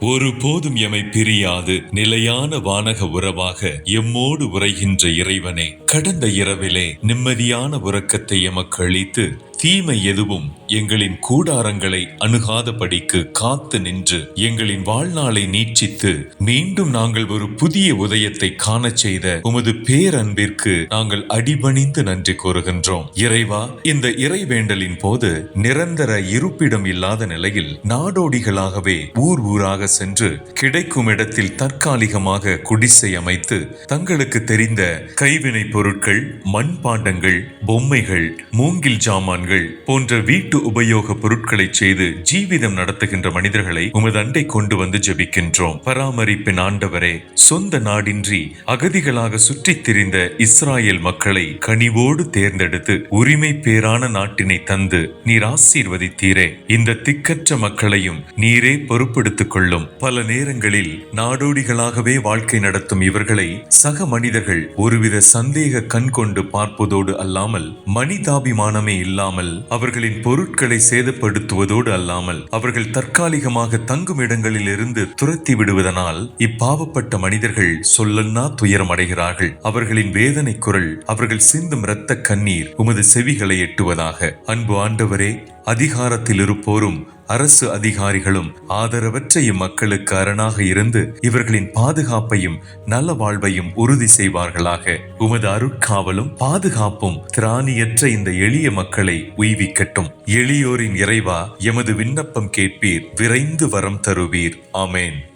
ஒருபோதும் எமை பிரியாது நிலையான வானக உறவாக எம்மோடு உரைகின்ற இறைவனே கடந்த இரவிலே நிம்மதியான உறக்கத்தை எமக்கு அளித்து தீமை எதுவும் எங்களின் கூடாரங்களை அணுகாதபடிக்கு காத்து நின்று எங்களின் வாழ்நாளை நீட்சித்து மீண்டும் நாங்கள் ஒரு புதிய உதயத்தை காணச் செய்த உமது பேரன்பிற்கு நாங்கள் அடிபணிந்து நன்றி கூறுகின்றோம். இறைவா இந்த இறைவேண்டலின் போது நிரந்தர இருப்பிடம் இல்லாத நிலையில் நாடோடிகளாகவே ஊர் ஊராக சென்று கிடைக்கும் இடத்தில் தற்காலிகமாக குடிசை அமைத்து தங்களுக்கு தெரிந்த கைவினைப் பொருட்கள் மண்பாண்டங்கள் பொம்மைகள் மூங்கில் ஜாமான் ஜாமான்கள் போன்ற வீட்டு உபயோக பொருட்களை செய்து ஜீவிதம் நடத்துகின்ற மனிதர்களை உமது அண்டை கொண்டு வந்து ஜெபிக்கின்றோம். பராமரிப்பின் ஆண்டவரே சொந்த நாடின்றி அகதிகளாக சுற்றித் திரிந்த இஸ்ராயல் மக்களை கனிவோடு தேர்ந்தெடுத்து உரிமை பேரான நாட்டினை தந்து நீர் ஆசீர்வதித்தீரே. இந்த திக்கற்ற மக்களையும் நீரே பொறுப்படுத்திக் கொள்ளும். பல நேரங்களில் நாடோடிகளாகவே வாழ்க்கை நடத்தும் இவர்களை சக மனிதர்கள் ஒருவித சந்தேக கண் கொண்டு பார்ப்பதோடு அல்லாமல் மனிதாபிமானமே இல்லாமல் அவர்களின் பொருட்களை சேதப்படுத்துவதோடு அல்லாமல் அவர்கள் தற்காலிகமாக தங்கும் இடங்களில் இருந்து துரத்தி விடுவதனால் இப்பாவப்பட்ட மனிதர்கள் சொல்லன்னா துயரம் அடைகிறார்கள் அவர்களின் வேதனை குரல் அவர்கள் சிந்தும் இரத்த கண்ணீர் உமது செவிகளை எட்டுவதாக. அன்பு ஆண்டவரே அதிகாரத்தில் இருப்போரும் அரசு அதிகாரிகளும் ஆதரவற்ற இம்மக்களுக்கு அரணாக இருந்து இவர்களின் பாதுகாப்பையும் நல வாழ்வையும் உறுதி செய்வார்களாக. உமது அருட்காவலும் பாதுகாப்பும் திராணியற்ற இந்த எளிய மக்களை உய்விக்கட்டும். எளியோரின் இறைவா எமது விண்ணப்பம் கேட்பீர் விரைந்து வரம் தருவீர். ஆமேன்.